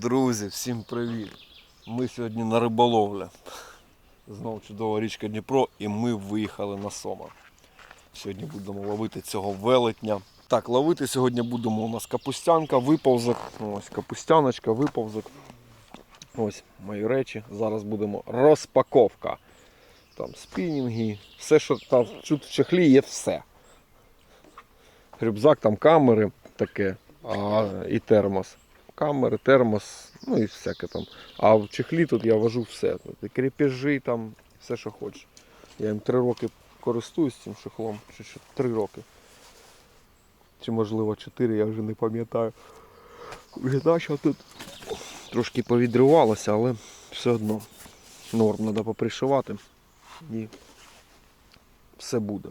Друзі, всім привіт! Ми сьогодні на риболовлі. Знову чудова річка Дніпро і ми виїхали на Сома. Сьогодні будемо ловити цього велетня. Так, ловити сьогодні будемо у нас капустянка, виповзок. Ось капустяночка, виповзок. Ось мої речі. Зараз будемо розпаковка. Там спінінги, все, що там в чехлі є все. Рюкзак, там камери таке, а, і термос камери, термос, ну і всяке там. А в чехлі тут я вожу все. Тут там, все, що хочеш. Я їм три роки користуюсь цим чехлом, чи три роки. Чи можливо чотири, я вже не пам'ятаю. Наче тут трошки повідривалося, але все одно норм треба попришивати і все буде.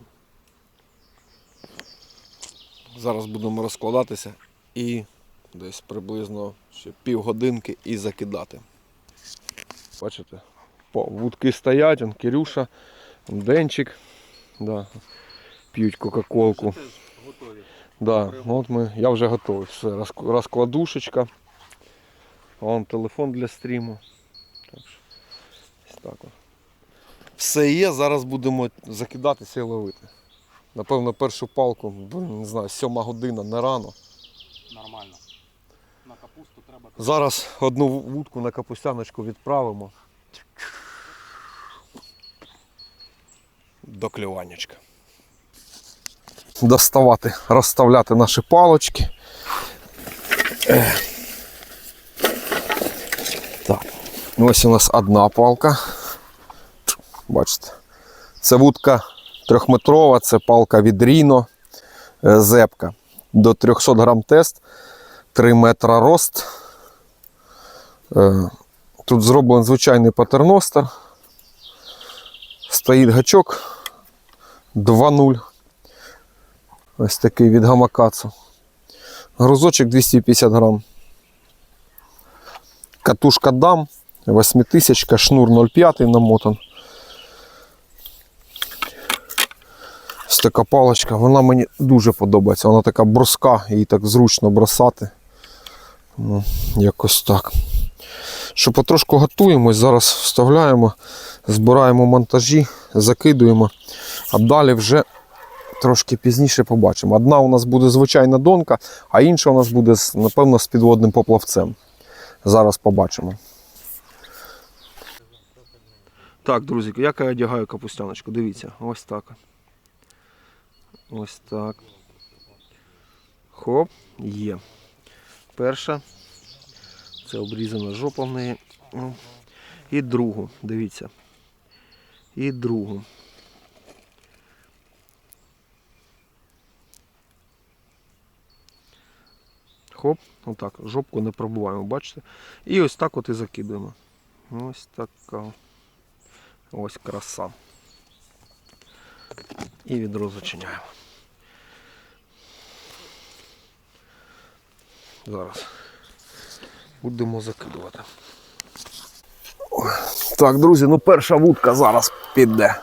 Зараз будемо розкладатися і десь приблизно ще півгодинки і закидати. Бачите? По, вудки стоять, он Кирюша, он Денчик. Да, п'ють Кока-Колку. Да, от ми, я вже готовий. Все, розкладушечка. Вон телефон для стріму. Так що, ось так от. Все є, зараз будемо закидатися і ловити. Напевно, першу палку, не знаю, сьома година, не рано. Нормально. Зараз одну вудку на капустяночку відправимо. До клюванечка. Доставати, розставляти наші палочки. Так. Ось у нас одна палка. Бачите. Це вудка трьохметрова, це палка від Rino, е, зепка. До 300 грам тест, 3 метра рост. Е, Тут зроблений звичайний патерностер. Стоїть гачок 2.0. Ось такий від гамакацу. Грузочок 250 грам. Катушка дам, 8000, шнур 0,5 намотан. Ось така паличка, вона мені дуже подобається. Вона така бруска, її так зручно бросати. Ну, якось так. Що потрошку готуємось, зараз вставляємо, збираємо монтажі, закидуємо, а далі вже трошки пізніше побачимо. Одна у нас буде звичайна донка, а інша у нас буде, напевно, з підводним поплавцем. Зараз побачимо. Так, друзі, як я одягаю капустяночку? Дивіться, ось так. Ось так. Хоп, є. Перша. Це обрізана жопа в неї. Ну, І другу, дивіться. І другу. Хоп, отак, жопку не пробуваємо, бачите? І ось так от і закидуємо. Ось така. Ось краса. І відро зачиняємо. Зараз будемо закидувати. Так, друзі, ну перша вудка зараз піде.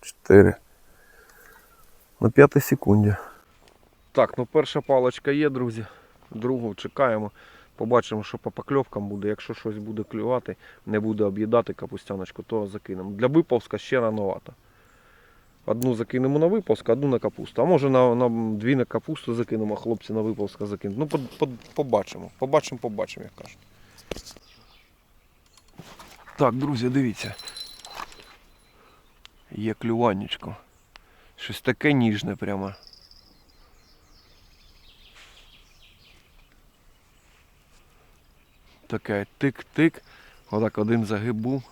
4. На 5 секунді. Так, ну перша палочка є, друзі. Другу чекаємо. Побачимо, що по покльовкам буде. Якщо щось буде клювати, не буде об'їдати капустяночку, то закинемо. Для виповска ще рановато. Одну закинемо на виповск, одну на капусту. А може на, на дві на капусту закинемо, а хлопці на виповска закинуть. Ну, под, под, побачимо. Побачимо, побачимо, як кажуть. Так, друзі, дивіться. Є клюванечко. Щось таке ніжне прямо. Таке тик-тик. Отак один загиб був.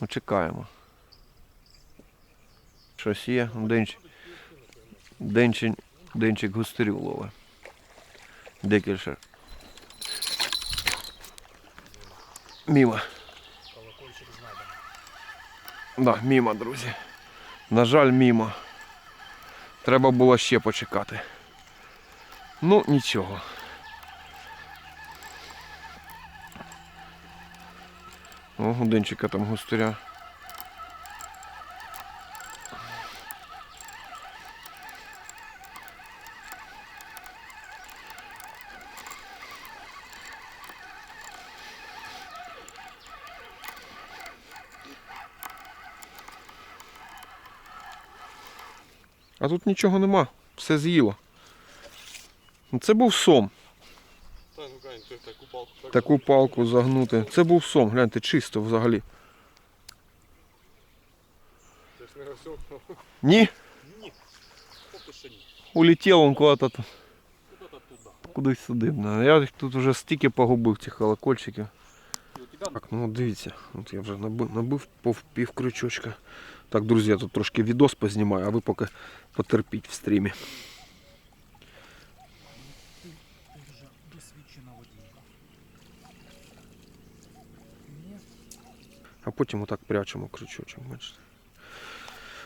Ну, чекаємо. Щось є. Денч... Денчик, денчик густирю ловить. Декільше. Мімо. Да, мімо, друзі. На жаль, мімо. Треба було ще почекати. Ну, нічого. О, годинчика там густиря. А тут нічого нема, все з'їло. Ну, Це був сом. Таку палку загнути. Це був сом, гляньте, чисто взагалі. Це ж не все. Ні, Ні. Улетів он куди-то кудись сюди. Я тут вже стільки погубив цих колокольчиків. Так, ну от дивіться, от я вже набив, набив пів крючочка. Так, друзі, я тут трошки відос познімаю, а ви поки потерпіть в стрімі. А потім отак прячемо крючочок, бачите.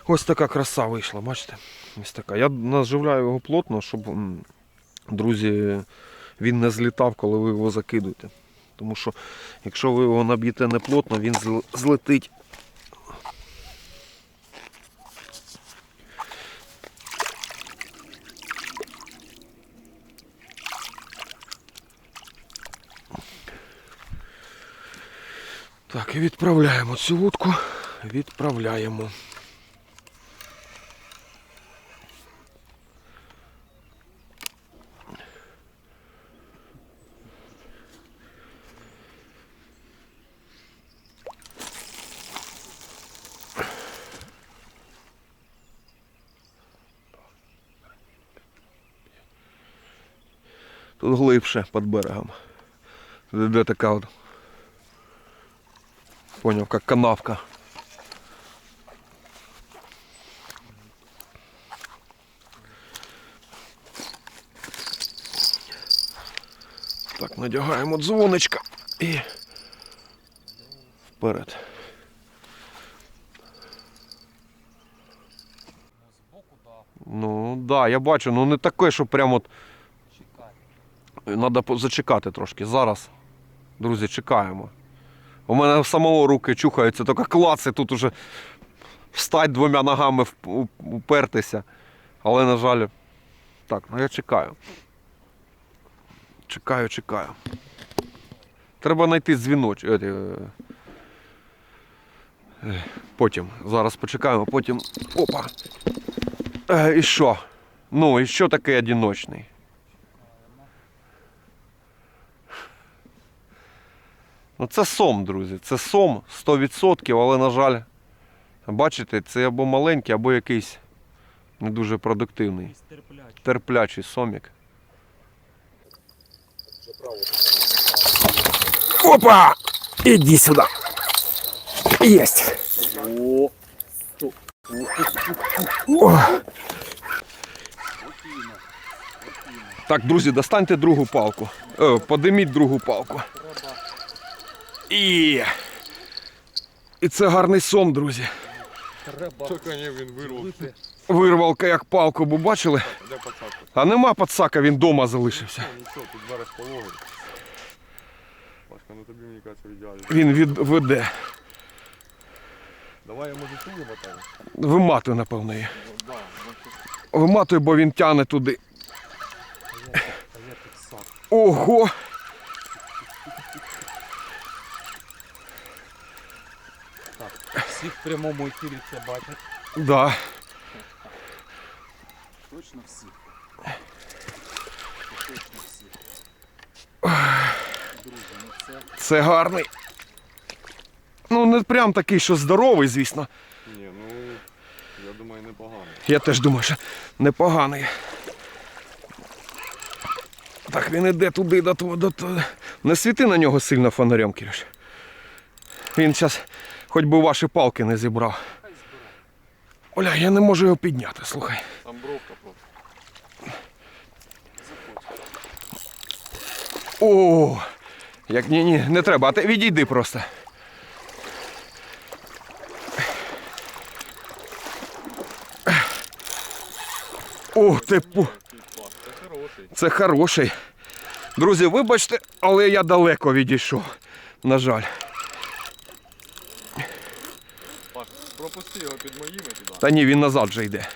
Ось така краса вийшла, бачите? Ось така. Я наживляю його плотно, щоб, друзі, він не злітав, коли ви його закидуєте. Тому що якщо ви його наб'єте не плотно, він злетить. Так, і відправляємо цю вудку. Відправляємо. Тут глибше під берегом. Де така от Понял, как канавка. Так, надягаємо дзвоничка і вперед. Ну. Ну, да, я бачу, ну не таке, що прямо от Треба зачекати трошки. Зараз, друзі, чекаємо. У мене самого руки чухаються, тільки клаци тут уже встать двома ногами упертися. Але, на жаль, так, ну я чекаю. Чекаю, чекаю. Треба знайти дзвіночок. Потім. Зараз почекаємо, потім. Опа. Е, і що? Ну, і що таке одиночний? Ну це сом, друзі. Це сом 100%, але, на жаль, бачите, це або маленький, або якийсь не дуже продуктивний. Терплячий. Терплячий сомік. Опа! Иди сюда. Есть. О, Так, друзі, достаньте другу палку. Е, подиміть другу палку. І... І це гарний сом, друзі. Він вирвав. Вирвалка як палку, бо бачили? А нема пацака, він вдома залишився. Ну нічого, тут зараз пологи. Пашка, ну тобі мені кажеться ідеально. Він відведе. Давай я може сюди мотаю. Виматуй, напевно, її. Виматуй, бо він тяне туди. Ого! Так, всі в прямому ефірі це бачать. Да. Точно всі. Точно всі. Друзі, ну це Це гарний. Ну, не прям такий, що здоровий, звісно. Ні, ну я думаю, непогано. Я теж думаю, що непоганий. Так, він іде туди, до того, до того. Не світи на нього сильно фонарем, Кирюш. Він зараз хоч би ваші палки не зібрав. Оля, я не можу його підняти, слухай. Там бровка просто. О, як ні, ні, не треба, а ти відійди просто. Ух ти, пу. Це хороший. Друзі, вибачте, але я далеко відійшов. На жаль. Під моїми туди. Та ні, він назад вже йде.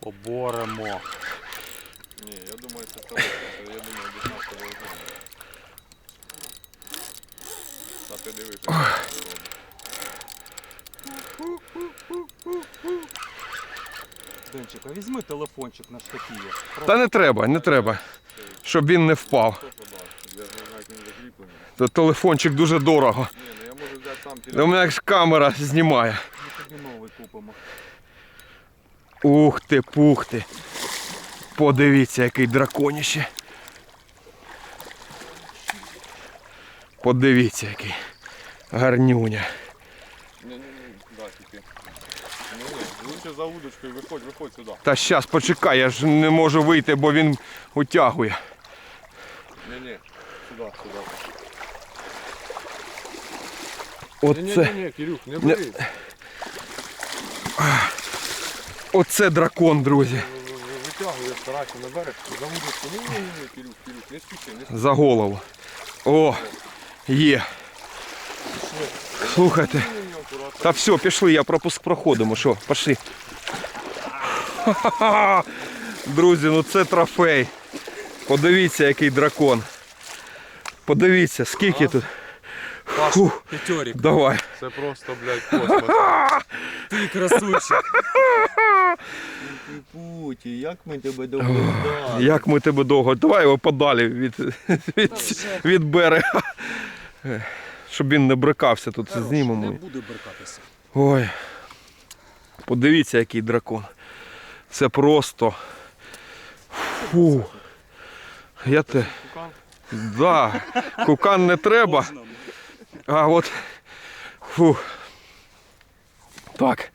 Поборемо. Ні, я думаю, це хороший. Я думаю, без нас того. Та ти робить. Денчик, а візьми телефончик на штативі. Та не треба, не треба. Щоб він не впав. Хто подав? Я ж не знаю, як він закріплений. Та Телефончик дуже дорого. Ні, ну я можу взяти сам У мене ж камера знімає. Новий купимо. Ух ти, пух ти. Подивіться, який драконіще. Подивіться, який гарнюня. Ні, ні, ні, да, тільки. Ні, ні, лучше за удочкою, виходь, виходь сюди. Та щас почекай, я ж не можу вийти, бо він утягує. Ні, ні, сюди, сюди. Ні, Оце, ні, ні, Кирюх, не бери. оце дракон, друзі. Витягуй, старайся на берег. За удочку. Ні, ні, ні, Кирюх, Кирюх, не спіши, не спіши. За голову. О, є. Слухайте. Ні, ні. Та все, пішли, я пропуск проходимо. Що, пішли. Ха-ха-ха. Друзі, ну це трофей. Подивіться, який дракон. Подивіться, скільки тут. Фух, П'ятьорік. давай. Це просто, блядь, космос. Ти красунчик. Путі, як ми тебе доглядали? Як ми тебе довго. Давай його подалі від, від, від берега. Щоб він не брикався тут, Хорош, знімемо. Не буде беркатися. Ой. Подивіться, який дракон. Це просто. Фу. Я те. Кукан? Да. Кукан не треба. А от. Фу. Так.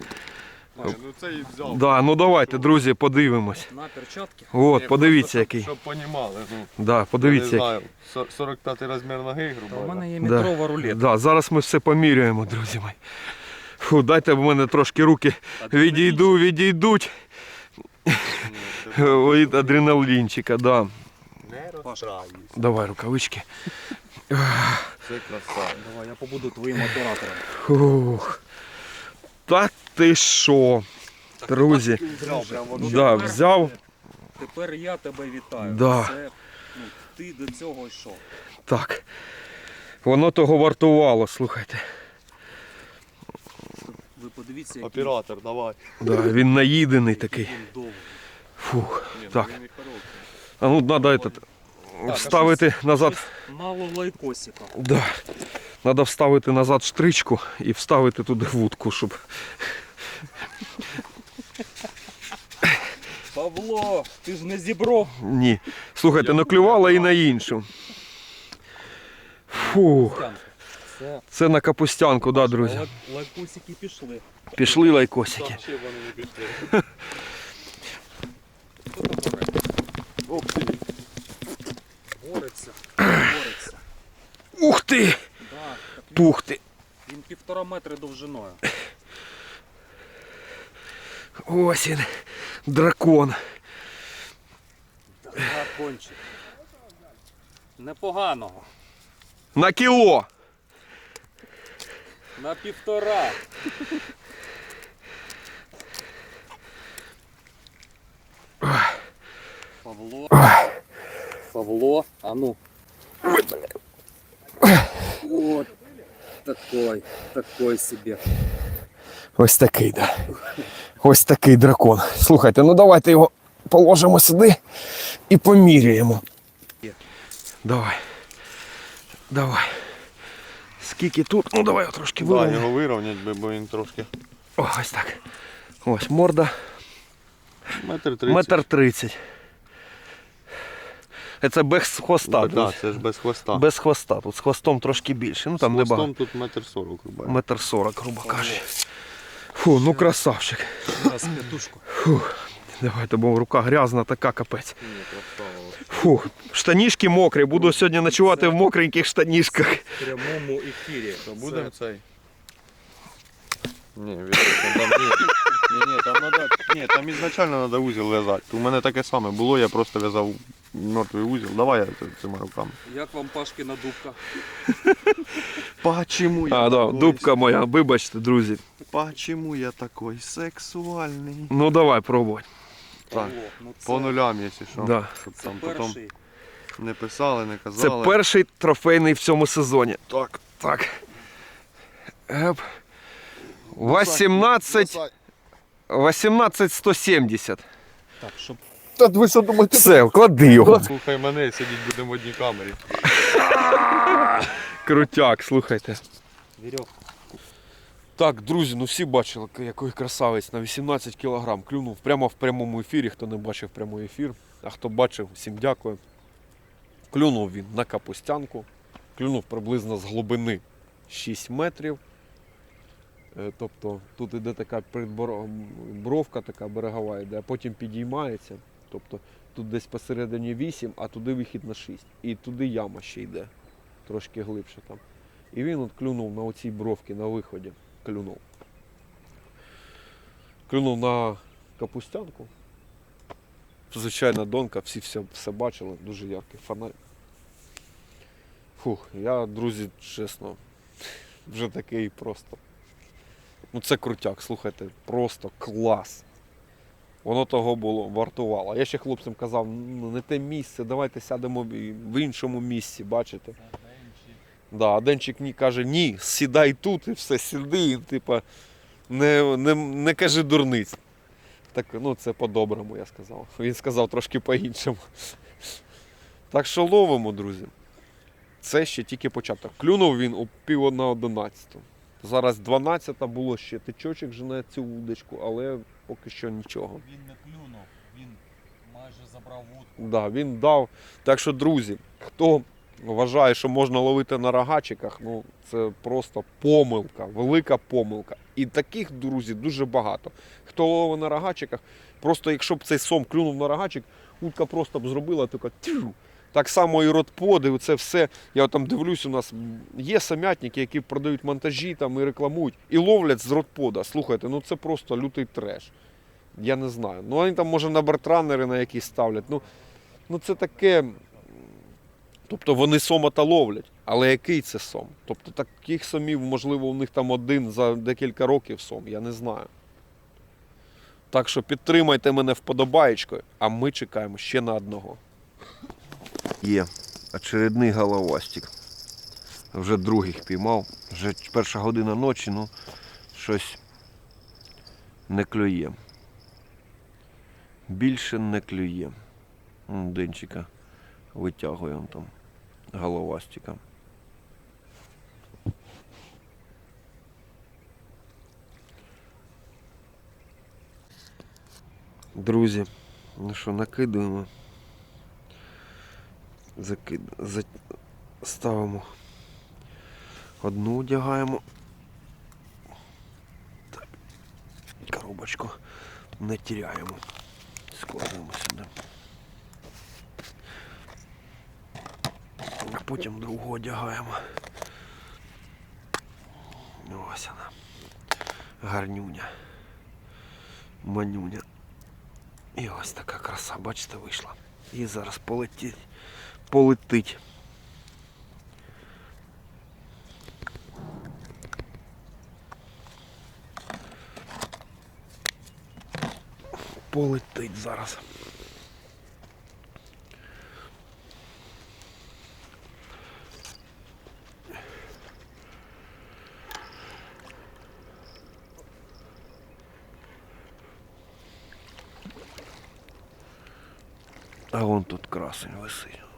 Ні, ну це і взяв. Да, ну давайте, друзі, подивимось. На перчатки. От, подивіться, просто, який. Щоб понімали, ну. Да, подивіться. я не який. знаю, 45 розмір ноги, грубо у мене говоря. є Да. метрова рулетка. Да, зараз ми все поміряємо, друзі мої. Фу, дайте в мене трошки руки відійду, відійдуть від адреналінчика, да. Не. Давай рукавички. Це краса. Давай, я побуду твоїм оператором. Фух. Та ти що, друзі? Взяв Ну, Да, тепер- взяв. Тепер я тебе вітаю. Да. Це, ну, ти до цього йшов. Так. Воно того вартувало, слухайте. Ви подивіться, який Оператор, давай. Да, він наїдений такий. він довгий. Фух. Ну Так. він хороший. А ну треба этот, вставити назад. Щось Мало лайкосика. Да. Треба вставити назад штричку і вставити туди вудку, щоб. Павло, ти ж не зібров. Ні. Слухайте, ну клювало і на іншу. Фух. Це Це на капустянку, да, друзі. лайкосики пішли. Пішли лайкосики. Ще вони не пішли. Бореться. Бореться. Ух ти! Да, так Пух ти! він півтора метри довжиною. Ось він. Дракон. Дракончик. Непоганого. На кіло. На півтора. Павло. Павло, а ну. Вот такой, такой себе. Ось такий, да. Ось такий дракон. Слухайте, ну давайте його положимо сюди і поміряємо. Давай. Давай. Скільки тут? Ну давай його трошки Да, вирівняємо. його вирівнять би, бо він трошки. О, ось так. Ось морда. Метр тридцять. Метр тридцять. Це без хвоста. Так, да, це ж без хвоста. Без хвоста. Тут з хвостом трошки більше. Ну там З небагато. хвостом тут метр сорок, грубо. Метр сорок, грубо кажучи. Фу, ну красавчик. Зараз п'ятушку. Давайте, бо рука грязна, така капець. Ні, красава. Фу, штанішки мокрі, буду сьогодні ночувати в мокреньких штанішках. В прямому ефірі. То будемо цей. Ні, Вітя, там ні. Ні, ні, там надо, ні, там ізначально треба узіл в'язати. У мене таке саме було, я просто в'язав мертвий узіл. Давай я це- цими руками. Як вам Пашкина дубка? Почему я А, да, дубка моя, вибачте, друзі. Почему я такой сексуальний? Ну давай, пробуй. Так, Павло, ну це, По нулям, якщо що. Да. Щоб це там потім перший. не писали, не Це казали. перший трофейний в цьому сезоні. Так, так. Еп. 18, 18 170. Так, щоб Та ви що думаєте? Все, клади його. Слухай мене, сидіть будемо в одній камері. Крутяк, слухайте. Так, друзі, ну всі бачили, який красавець на 18 кг клюнув прямо в прямому ефірі. Хто не бачив прямий ефір, а хто бачив, всім дякую. Клюнув він на капустянку, клюнув приблизно з глибини 6 метрів. Е, Тобто тут іде така бровка, така берегова йде, а потім підіймається. Тобто тут десь посередині 8, а туди вихід на 6. І туди яма ще йде, трошки глибше там. І він от клюнув на оцій бровці на виході. Клюнув. Клюнув на капустянку. Звичайна донка, всі все, все бачили, дуже яркий фонарь. Фух, я, друзі, чесно, вже такий просто. Ну це крутяк, слухайте, просто клас. Воно того було, вартувало. Я ще хлопцям казав, ну не те місце, давайте сядемо в іншому місці, бачите. Да, а Денчик ні каже, ні, сідай тут і все, сіди, і, типа, не, не, не кажи дурниць. Так, ну це по-доброму, я сказав. Він сказав трошки по-іншому. Так що ловимо, друзі. Це ще тільки початок. Клюнув він у пів на одинадцяту. Зараз 12 було ще тичочок на цю вудочку, але поки що нічого. Він не клюнув, він майже забрав вудку. Да, він дав. Так що, друзі, хто вважає, що можна ловити на рогачиках, ну це просто помилка, велика помилка. І таких, друзі, дуже багато. Хто ловив на рогачиках, просто якщо б цей сом клюнув на рогачик, утка просто б зробила така тю. Так само і ротподи, це все. Я там дивлюсь, у нас є самятники, які продають монтажі там і рекламують, і ловлять з ротпода. Слухайте, ну це просто лютий треш. Я не знаю. Ну вони там, може, на бартранери на якісь ставлять. Ну, ну це таке. Тобто вони сома-та ловлять, але який це сом? Тобто таких сомів, можливо, у них там один за декілька років сом, я не знаю. Так що підтримайте мене вподобаєчкою, а ми чекаємо ще на одного. Є очередний головастик. Вже других піймав. Вже перша година ночі, ну щось не клює. Більше не клює. Денчика витягує он там головастика. Друзі, ну що, накидуємо. Закид... За... Ставимо. Одну одягаємо. Так. Коробочку не тіряємо. Складаємо сюди. А потім другу одягаємо. Ось вона. Гарнюня. Манюня. І ось така краса, бачите, вийшла. І зараз полетить. Полетить. Полетить зараз. А вон тут красень висить.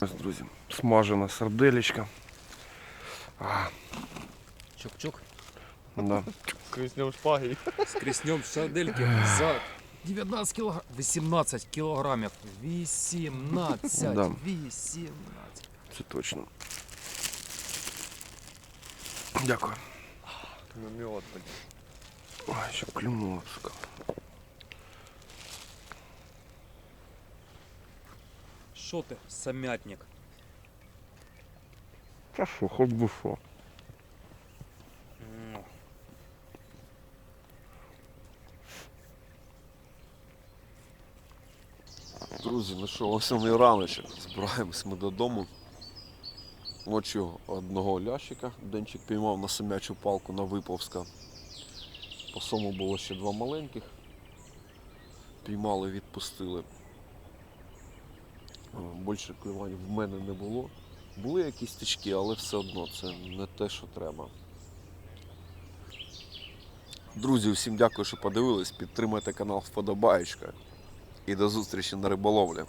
Ось, друзі, смажена сарделечка. А, Чук-чук. да. Кріснем шпаги. Скріснем сардельки за 19 кілограмів. 18 кілограмів. 18. Да. 18. Це точно. Дякую. Намет, блін. Ой, ще клюнула, сука. Що ти, самятник? Та що, хоч би що. Друзі, ну що, ось раночок. Збираємось ми додому. Ночі одного лящика. Денчик піймав на семячу палку на виповська. По сому було ще два маленьких. Піймали, відпустили. Е, Більше клювань в мене не було. Були якісь тички, але все одно це не те, що треба. Друзі, всім дякую, що подивились. Підтримайте канал вподобаєчка. І до зустрічі на риболовлі.